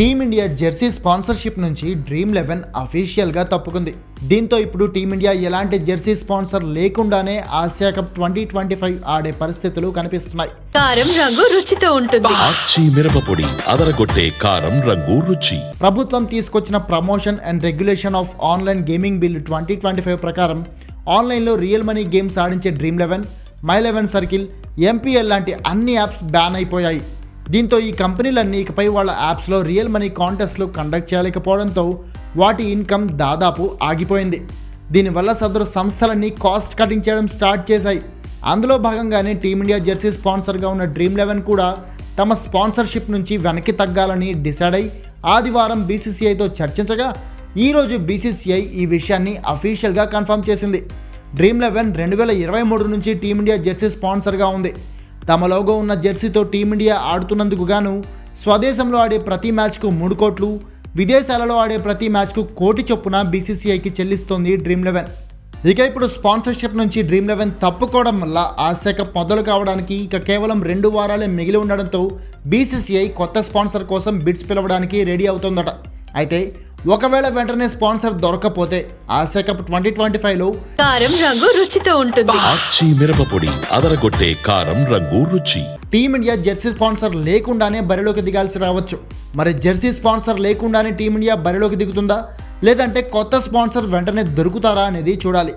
Team India jersey sponsorship నుంచి Dream Eleven అఫీషియల్గా తప్పుకుంది. దీంతో ఇప్పుడు టీమిండియా ఎలాంటి జెర్సీ స్పాన్సర్ లేకుండానే Asia Cup twenty twenty five ఆడే పరిస్థితులు కనిపిస్తున్నాయి. కారం రంగు రుచితో ఉంటుంది. మిరపపొడి అదరగొట్టే కారం రంగు రుచి. ప్రభుత్వం తీసుకొచ్చిన promotion and regulation of online gaming bill twenty twenty five ప్రకారం ఆన్లైన్లో రియల్ మనీ గేమ్స్ ఆడించే Dream Eleven My Eleven Circle MPL లాంటి అన్ని యాప్స్ బ్యాన్ అయిపోయాయి. దీంతో ఈ కంపెనీలన్నీ ఇకపై వాళ్ళ యాప్స్లో రియల్ మనీ కాంటెస్ట్లు కండక్ట్ చేయలేకపోవడంతో వాటి ఇన్కమ్ దాదాపు ఆగిపోయింది. దీనివల్ల సదరు సంస్థలన్నీ కాస్ట్ కటింగ్ చేయడం స్టార్ట్ చేశాయి. అందులో భాగంగానే టీమిండియా జెర్సీ స్పాన్సర్గా ఉన్న డ్రీమ్ లెవెన్ కూడా తమ స్పాన్సర్షిప్ నుంచి వెనక్కి తగ్గాలని డిసైడ్ అయి ఆదివారం బీసీసీఐతో చర్చించగా ఈరోజు బీసీసీఐ ఈ విషయాన్ని అఫీషియల్గా కన్ఫర్మ్ చేసింది. డ్రీమ్ లెవెన్ రెండు వేల ఇరవై మూడు నుంచి టీమిండియా జెర్సీ స్పాన్సర్గా ఉంది. తమ లోగో ఉన్న జెర్సీతో టీమిండియా ఆడుతున్నందుకు గాను స్వదేశంలో ఆడే ప్రతి మ్యాచ్కు మూడు కోట్లు విదేశాలలో ఆడే ప్రతి మ్యాచ్కు కోటి చొప్పున బీసీసీఐకి చెల్లిస్తోంది డ్రీమ్ లెవెన్. ఇక ఇప్పుడు స్పాన్సర్షిప్ నుంచి డ్రీమ్ లెవెన్ తప్పుకోవడం వల్ల ఆసియా కప్ మొదలు కావడానికి ఇక కేవలం రెండు వారాలే మిగిలి ఉండడంతో బీసీసీఐ కొత్త స్పాన్సర్ కోసం బిడ్స్ పిలవడానికి రెడీ అవుతోందట. అయితే ఒకవేళ వెంటనే స్పాన్సర్ దొరకపోతే ఆసియా కప్ ట్వంటీ ట్వంటీ ఫైవ్లో కారం రంగు రుచితో ఉంటుంది. మిరపపొడి అదరగొట్టే కారం రంగు రుచి. టీమిండియా జెర్సీ స్పాన్సర్ లేకుండానే బరిలోకి దిగాల్సి రావచ్చు. మరి జెర్సీ స్పాన్సర్ లేకుండానే టీమిండియా బరిలోకి దిగుతుందా? లేదంటే కొత్త స్పాన్సర్ వెంటనే దొరుకుతారా అనేది చూడాలి.